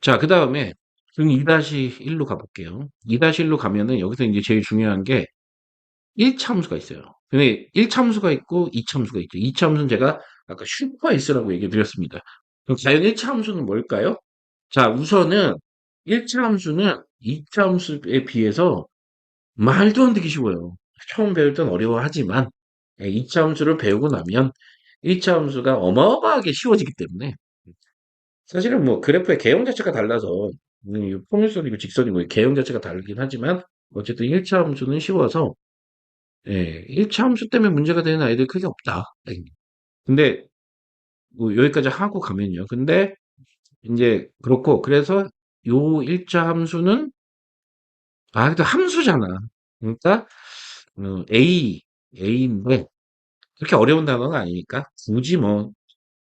자, 그 다음에 중 2-1 로 가볼게요. 2-1 로 가면은 여기서 이제 제일 중요한 게 1차 함수가 있어요. 근데 1차 함수가 있고 2차 함수가 있죠. 2차 함수는 제가 아까 슈퍼 S라고 얘기 드렸습니다. 그럼 과연 1차 함수는 뭘까요? 자, 우선은 1차 함수는 2차 함수에 비해서 말도 안 되게 쉬워요. 처음 배울 땐 어려워하지만 2차 함수를 배우고 나면 1차 함수가 어마어마하게 쉬워지기 때문에 사실은 뭐 그래프의 개형 자체가 달라서 음, 평행선이고 직선이고 개형 자체가 다르긴 하지만 어쨌든 1차 함수는 쉬워서 예, 1차 함수 때문에 문제가 되는 아이들 크게 없다. 예. 근데 뭐 여기까지 하고 가면요. 근데 이제 그렇고 그래서 요 1차 함수는 아, 그래도 함수잖아. 그러니까 어, A, A인데 그렇게 어려운 단어는 아니니까 굳이 뭐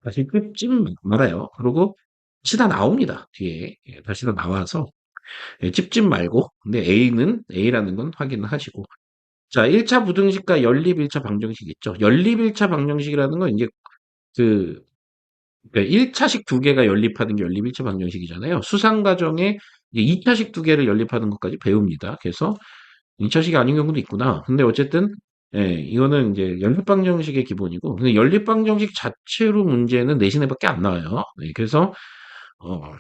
사실 끄지 말아요. 그리고 다시 다 나옵니다. 뒤에 예, 다시 다 나와서 예, 찝찝 말고 근데 A는 A라는 건 확인을 하시고 자 1차 부등식과 연립 1차 방정식 있죠. 연립 1차 방정식이라는 건 이제 그 그러니까 1차식 두 개가 연립하는 게 연립 1차 방정식이잖아요. 수상 과정에 이제 2차식 두 개를 연립하는 것까지 배웁니다. 그래서 2차식이 아닌 경우도 있구나. 근데 어쨌든 예, 이거는 이제 연립 방정식의 기본이고 근데 연립 방정식 자체로 문제는 내신에밖에 안 나와요. 네, 그래서 어,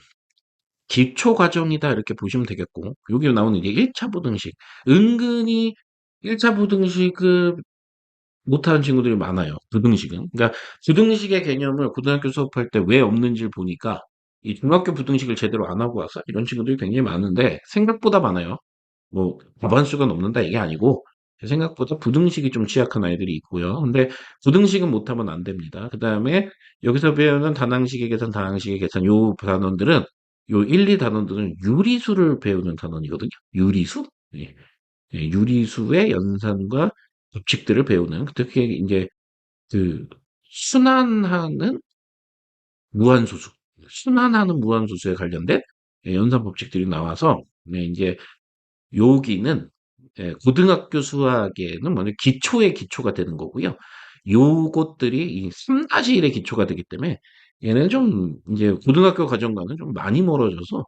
기초 과정이다 이렇게 보시면 되겠고 여기 나오는 이제 1차 부등식 은근히 1차 부등식을 못하는 친구들이 많아요. 부등식은. 그러니까 부등식의 개념을 고등학교 수업할 때 왜 없는지를 보니까 이 중학교 부등식을 제대로 안 하고 와서 이런 친구들이 굉장히 많은데 생각보다 많아요. 뭐 과반수가 넘는다 이게 아니고 생각보다 부등식이 좀 취약한 아이들이 있고요. 근데 부등식은 못하면 안 됩니다. 그 다음에 여기서 배우는 다항식의 계산, 다항식의 계산 요 단원들은 요 1, 2 단원들은 유리수를 배우는 단원이거든요. 유리수? 예. 예, 유리수의 연산과 법칙들을 배우는 특히 이제 그 순환하는 무한소수, 순환하는 무한소수에 관련된 예, 연산 법칙들이 나와서 네, 이제 여기는 예, 고등학교 수학에는 먼저 기초의 기초가 되는 거고요. 요것들이 이 3-1의 기초가 되기 때문에 얘는 좀 이제 고등학교 과정과는 좀 많이 멀어져서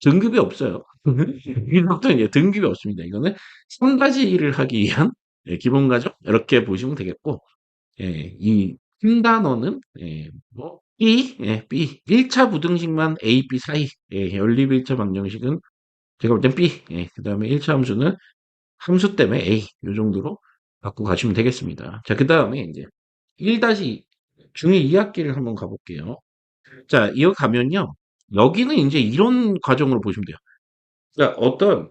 등급이 없어요. 이것도 이제 등급이 없습니다. 이거는 3-1을 하기 위한 예, 기본 과정 이렇게 보시면 되겠고 예, 이 핀단어는 예, 뭐 B, 예, B 1차 부등식만 A, B 사이 예, 연립 1차 방정식은 제가 볼 땐 B 예, 그 다음에 1차 함수는 함수 때문에 A 이 정도로 갖고 가시면 되겠습니다. 자, 그 다음에 이제 1 중2 2학기를 한번 가볼게요. 자, 이거 가면요. 여기는 이제 이런 과정으로 보시면 돼요. 그러니까 어떤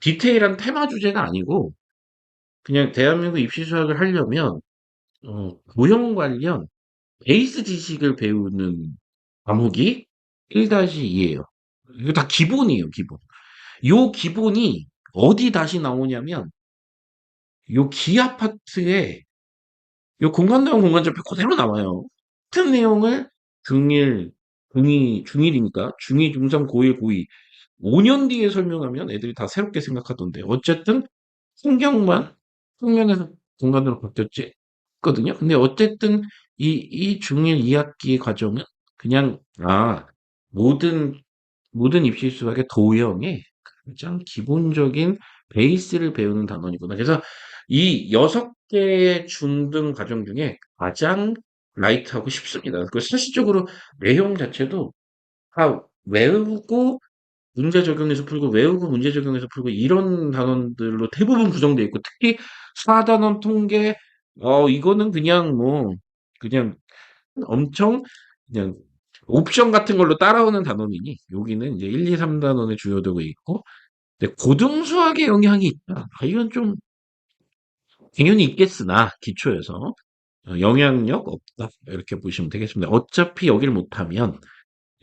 디테일한 테마 주제가 아니고 그냥 대한민국 입시 수학을 하려면 어, 고형 관련 베이스 지식을 배우는 과목이 1-2예요. 이거 다 기본이에요, 기본. 요 기본이 어디 다시 나오냐면 요 기하 파트에 요 공간 내용 공간절표 그대로 나와요. 같은 내용을 중1, 중2, 중1이니까 중2, 중3, 고1, 고2 5년 뒤에 설명하면 애들이 다 새롭게 생각하던데 어쨌든 풍경만 평면에서 공간으로 바뀌었지 거든요. 근데 어쨌든 이, 이 중1 2학기 과정은 그냥 아 모든 모든 입시 수학의 도형의 가장 기본적인 베이스를 배우는 단원이구나. 그래서 이 여섯 개의 중등 과정 중에 가장 라이트하고 쉽습니다. 그 사실적으로 내용 자체도 다 외우고 문제 적용해서 풀고 외우고 문제 적용해서 풀고 이런 단원들로 대부분 구성되어 있고 특히 4단원 통계 어 이거는 그냥 뭐 그냥 엄청 그냥 옵션 같은 걸로 따라오는 단원이니 여기는 이제 1, 2, 3단원에 주요되고 있고 근데 고등수학의 영향이 있다. 아, 이건 좀 당연히 있겠으나 기초에서 어, 영향력 없다 이렇게 보시면 되겠습니다. 어차피 여기를 못하면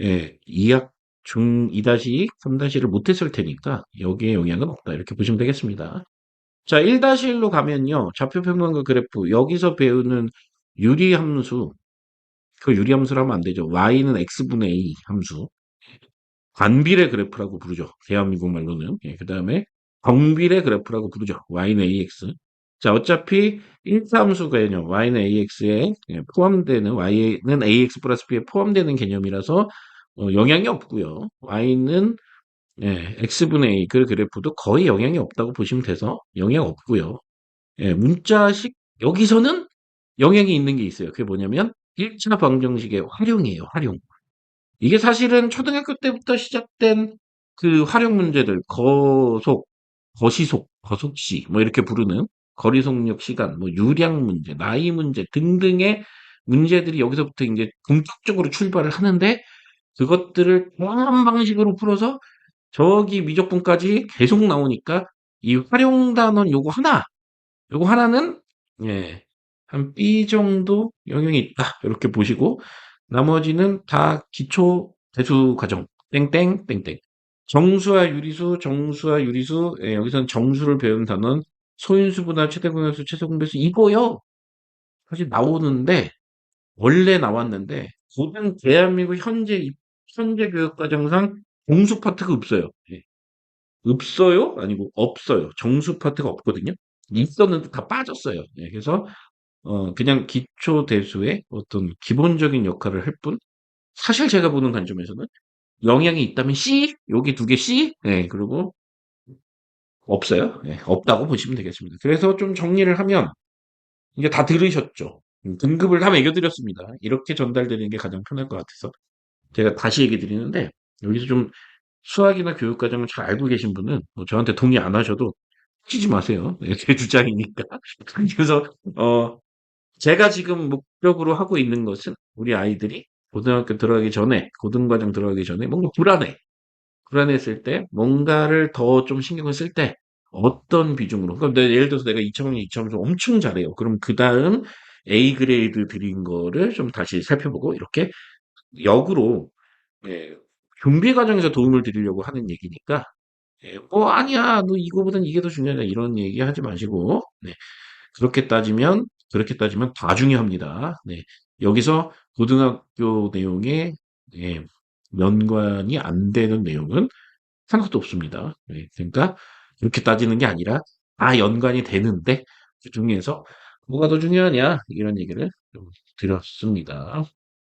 예, 2학 중 2-2, 3-1을 못했을 테니까 여기에 영향은 없다 이렇게 보시면 되겠습니다. 자 1-1로 가면요 좌표 평면과 그래프 여기서 배우는 유리함수 그 유리함수를 하면 안 되죠. y는 x분의 a 함수 반비례 그래프라고 부르죠. 대한민국 말로는 예, 그 다음에 정비례 그래프라고 부르죠. y는 ax 자, 어차피 1차 함수 개념, y는 ax에 예, 포함되는, y는 ax 플러스 b에 포함되는 개념이라서 어, 영향이 없고요. y는 예, x분의 a 그 그래프도 거의 영향이 없다고 보시면 돼서 영향 없고요. 예, 문자식 여기서는 영향이 있는 게 있어요. 그게 뭐냐면 1차 방정식의 활용이에요. 활용. 이게 사실은 초등학교 때부터 시작된 그 활용 문제들 거속, 거시속, 거속시 뭐 이렇게 부르는 거리속력 시간, 뭐 유량 문제, 나이 문제 등등의 문제들이 여기서부터 이제 본격적으로 출발을 하는데 그것들을 다양한 방식으로 풀어서 저기 미적분까지 계속 나오니까 이 활용 단원 요거 하나, 요거 하나는 예, 한 B 정도 영향이 있다. 이렇게 보시고 나머지는 다 기초 대수 과정 땡땡 땡땡 정수와 유리수, 정수와 유리수 예, 여기서는 정수를 배운 단원 소인수분할 최대 공약수, 최소 공배수 이거요. 사실 나오는데 원래 나왔는데 모든 대한민국 현재 입- 현재 교육과정상 공수 파트가 없어요. 예. 없어요? 아니고 없어요. 정수 파트가 없거든요. 있었는데 다 빠졌어요. 예, 그래서 어, 그냥 기초 대수의 어떤 기본적인 역할을 할 뿐. 사실 제가 보는 관점에서는 영향이 있다면 C, 여기 두 개 C, 예, 그리고 없어요. 예, 없다고 보시면 되겠습니다. 그래서 좀 정리를 하면 이제 다 들으셨죠. 음, 등급을 다 매겨드렸습니다. 이렇게 전달드리는 게 가장 편할 것 같아서 제가 다시 얘기 드리는데 여기서 좀 수학이나 교육 과정을 잘 알고 계신 분은 뭐 저한테 동의 안 하셔도 하지 마세요. 네, 제 주장이니까. 그래서 어 제가 지금 목적으로 하고 있는 것은 우리 아이들이 고등학교 들어가기 전에 고등과정 들어가기 전에 뭔가 불안해. 불안했을 때 뭔가를 더 좀 신경을 쓸 때 어떤 비중으로? 그럼 내 예를 들어서 내가 2차원이 2차원에서 엄청 잘해요. 그럼 그 다음 A 그레이드 드린 거를 좀 다시 살펴보고 이렇게 역으로 예, 준비 과정에서 도움을 드리려고 하는 얘기니까 예, 뭐 아니야. 너 이거보단 이게 더 중요하다. 이런 얘기 하지 마시고 네, 그렇게 따지면 그렇게 따지면 다 중요합니다. 네, 여기서 고등학교 내용에 예, 연관이 안 되는 내용은 하나도 없습니다. 네, 그러니까 그렇게 따지는 게 아니라 다 연관이 되는데 그 중에서 뭐가 더 중요하냐 이런 얘기를 좀 드렸습니다.